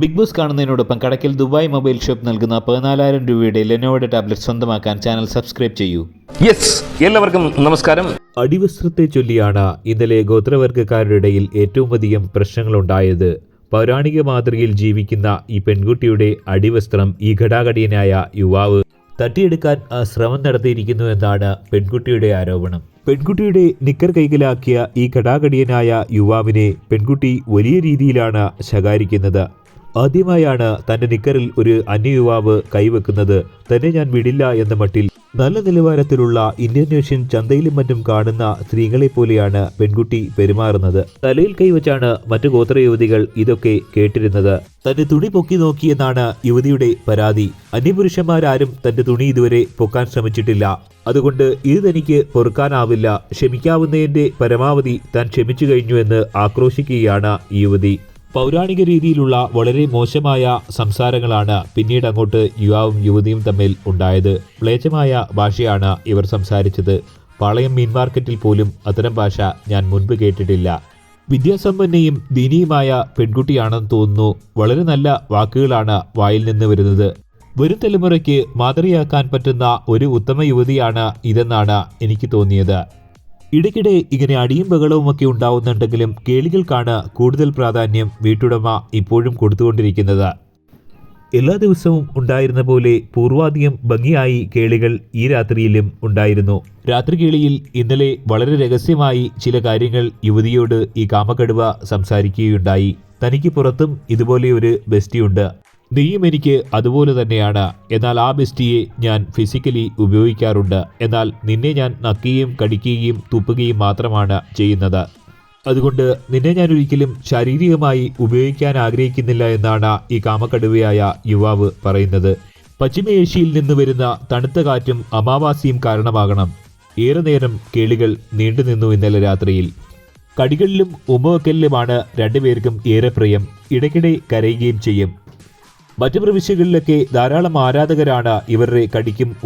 Big Boss കാണുന്നതിനോടൊപ്പം കടക്കിൽ Dubai mobile shop നൽകുന്ന പതിനാലായിരം രൂപയുടെ ലെനോയുടെ ടാബ്ലറ്റ് സ്വന്തമാക്കാൻ ചാനൽ സബ്സ്ക്രൈബ് ചെയ്യൂ. യെസ് എല്ലാവർക്കും നമസ്കാരം. അടിവസ്ത്രത്തെ ചൊല്ലിയാണ് ഇന്നലെ ഗോത്രവർഗക്കാരുടെ ഇടയിൽ ഏറ്റവും അധികം പ്രശ്നങ്ങളുണ്ടായത്. പൗരാണിക മാതൃകയിൽ ജീവിക്കുന്ന ഈ പെൺകുട്ടിയുടെ അടിവസ്ത്രം ഈ ഘടാഘടിയനായ യുവാവ് തട്ടിയെടുക്കാൻ ആ ശ്രമം നടത്തിയിരിക്കുന്നു എന്നാണ് പെൺകുട്ടിയുടെ ആരോപണം. പെൺകുട്ടിയുടെ നിക്കർ കൈകലാക്കിയ ഈ ഘടാഘടിയനായ യുവാവിനെ പെൺകുട്ടി വലിയ രീതിയിലാണ് ശകാരിക്കുന്നത്. ആദ്യമായാണ് തന്റെ നിക്കറിൽ ഒരു അന്യയുവാവ് കൈവെക്കുന്നത്. തന്നെ ഞാൻ വിടില്ല എന്ന മട്ടിൽ നല്ല നിലവാരത്തിലുള്ള ഇന്ത്യൻ ചന്തയിലും മറ്റും കാണുന്ന സ്ത്രീകളെ പോലെയാണ് പെൺകുട്ടി പെരുമാറുന്നത്. തലയിൽ കൈവച്ചാണ് മറ്റു ഗോത്ര യുവതികൾ ഇതൊക്കെ കേട്ടിരുന്നത്. തന്റെ തുണി പൊക്കി നോക്കിയെന്നാണ് യുവതിയുടെ പരാതി. അന്യപുരുഷന്മാരാരും തന്റെ തുണി ഇതുവരെ പൊക്കാൻ ശ്രമിച്ചിട്ടില്ല. അതുകൊണ്ട് ഇത് തനിക്ക് പൊറുക്കാനാവില്ല. ക്ഷമിക്കാവുന്നതിന്റെ പരമാവധി താൻ ക്ഷമിച്ചു കഴിഞ്ഞുവെന്ന് ആക്രോശിക്കുകയാണ് യുവതി. പൗരാണിക രീതിയിലുള്ള വളരെ മോശമായ സംസാരങ്ങളാണ് പിന്നീട് അങ്ങോട്ട് യുവാവും യുവതിയും തമ്മിൽ ഉണ്ടായത്. മ്ലേച്ഛമായ ഭാഷയാണ് ഇവർ സംസാരിച്ചത്. പാളയം മീൻ മാർക്കറ്റിൽ പോലും അത്തരം ഭാഷ ഞാൻ മുൻപ് കേട്ടിട്ടില്ല. വിദ്യാസമ്പന്നയും ദീനിയുമായ പെൺകുട്ടിയാണെന്ന് തോന്നുന്നു. വളരെ നല്ല വാക്കുകളാണ് വായിൽ നിന്ന് വരുന്നത്. വരും തലമുറയ്ക്ക് മാതൃയാക്കാൻ പറ്റുന്ന ഒരു ഉത്തമ യുവതിയാണ് ഇതെന്നാണ് എനിക്ക് തോന്നിയത്. ഇടയ്ക്കിടെ ഇങ്ങനെ അടിയും ബഹളവും ഒക്കെ ഉണ്ടാവുന്നുണ്ടെങ്കിലും കേളികൾക്കാണ് കൂടുതൽ പ്രാധാന്യം വീട്ടുടമ ഇപ്പോഴും കൊടുത്തുകൊണ്ടിരിക്കുന്നത്. എല്ലാ ദിവസവും ഉണ്ടായിരുന്ന പോലെ പൂർവാധികം ഭംഗിയായി കേളികൾ ഈ രാത്രിയിലും ഉണ്ടായിരുന്നു. രാത്രി കേളിയിൽ ഇന്നലെ വളരെ രഹസ്യമായി ചില കാര്യങ്ങൾ യുവതിയോട് ഈ കാമക്കടുവ സംസാരിക്കുകയുണ്ടായി. തനിക്ക് പുറത്തും ഇതുപോലെ ഒരു ബെസ്റ്റിയുണ്ട്. നീയും എനിക്ക് അതുപോലെ തന്നെയാണ്. എന്നാൽ ആ ബെസ്റ്റിയെ ഞാൻ ഫിസിക്കലി ഉപയോഗിക്കാറുണ്ട്. എന്നാൽ നിന്നെ ഞാൻ നക്കുകയും കടിക്കുകയും തുപ്പുകയും മാത്രമാണ് ചെയ്യുന്നത്. അതുകൊണ്ട് നിന്നെ ഞാൻ ഒരിക്കലും ശാരീരികമായി ഉപയോഗിക്കാൻ ആഗ്രഹിക്കുന്നില്ല എന്നാണ് ഈ കാമക്കടുവയായ യുവാവ് പറയുന്നത്. പശ്ചിമേഷ്യയിൽ നിന്ന് വരുന്ന തണുത്ത കാറ്റും അമാവാസിയും കാരണമാകണം. ഏറെ നേരം കേളികൾ നീണ്ടു നിന്നു ഇന്നലെ രാത്രിയിൽ. കടികളിലും ഉമ്മവക്കലിലുമാണ് രണ്ടുപേർക്കും ഏറെ പ്രിയം. ഇടയ്ക്കിടെ കരയുകയും ചെയ്യും. മറ്റു പ്രവിശ്യകളിലൊക്കെ ധാരാളം ആരാധകരാണ് ഇവരുടെ കടിക്കും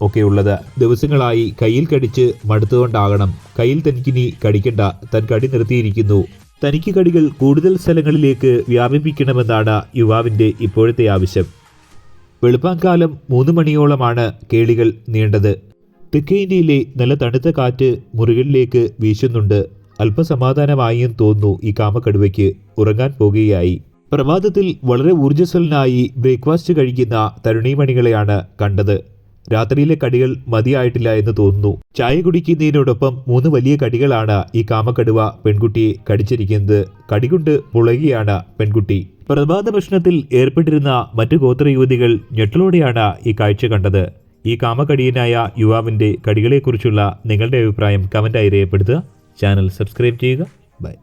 ഒക്കെ ഉള്ളത് ദിവസങ്ങളായി കയ്യിൽ കടിച്ച് മടുത്തുകൊണ്ടാകണം. കയ്യിൽ തനിക്കിനി കടിക്കണ്ട. തൻ കടി നിർത്തിയിരിക്കുന്നു. തനിക്ക് കടികൾ കൂടുതൽ സ്ഥലങ്ങളിലേക്ക് വ്യാപിപ്പിക്കണമെന്നാണ് യുവാവിന്റെ ഇപ്പോഴത്തെ ആവശ്യം. വെളുപ്പാങ്കാലം മൂന്ന് മണിയോളമാണ് കേളികൾ നീണ്ടത്. തെക്കേ ഇന്ത്യയിലെ നല്ല തണുത്ത കാറ്റ് മുറികളിലേക്ക് വീശുന്നുണ്ട്. അല്പസമാധാനമായും തോന്നുന്നു ഈ കാമക്കടുവയ്ക്ക് ഉറങ്ങാൻ പോകുകയായി. പ്രഭാതത്തിൽ വളരെ ഊർജസ്വലനായി ബ്രേക്ക്ഫാസ്റ്റ് കഴിക്കുന്ന തരുണീമണികളെയാണ് കണ്ടത്. രാത്രിയിലെ കടികൾ മതിയായിട്ടില്ല എന്ന് തോന്നുന്നു. ചായ കുടിക്കുന്നതിനോടൊപ്പം മൂന്ന് വലിയ കടികളാണ് ഈ കാമക്കടുവ പെൺകുട്ടിയെ കടിച്ചിരിക്കുന്നത്. കടികൊണ്ട് പുളകിയാണ് പെൺകുട്ടി. പ്രഭാത ഭക്ഷണത്തിൽ ഏർപ്പെട്ടിരുന്ന മറ്റു ഗോത്ര യുവതികൾ ഞെട്ടലോടെയാണ് ഈ കാഴ്ച കണ്ടത്. ഈ കാമകടിയനായ യുവാവിന്റെ കടികളെക്കുറിച്ചുള്ള നിങ്ങളുടെ അഭിപ്രായം കമന്റായി രേഖപ്പെടുത്തുക. ചാനൽ സബ്സ്ക്രൈബ് ചെയ്യുക. ബൈ.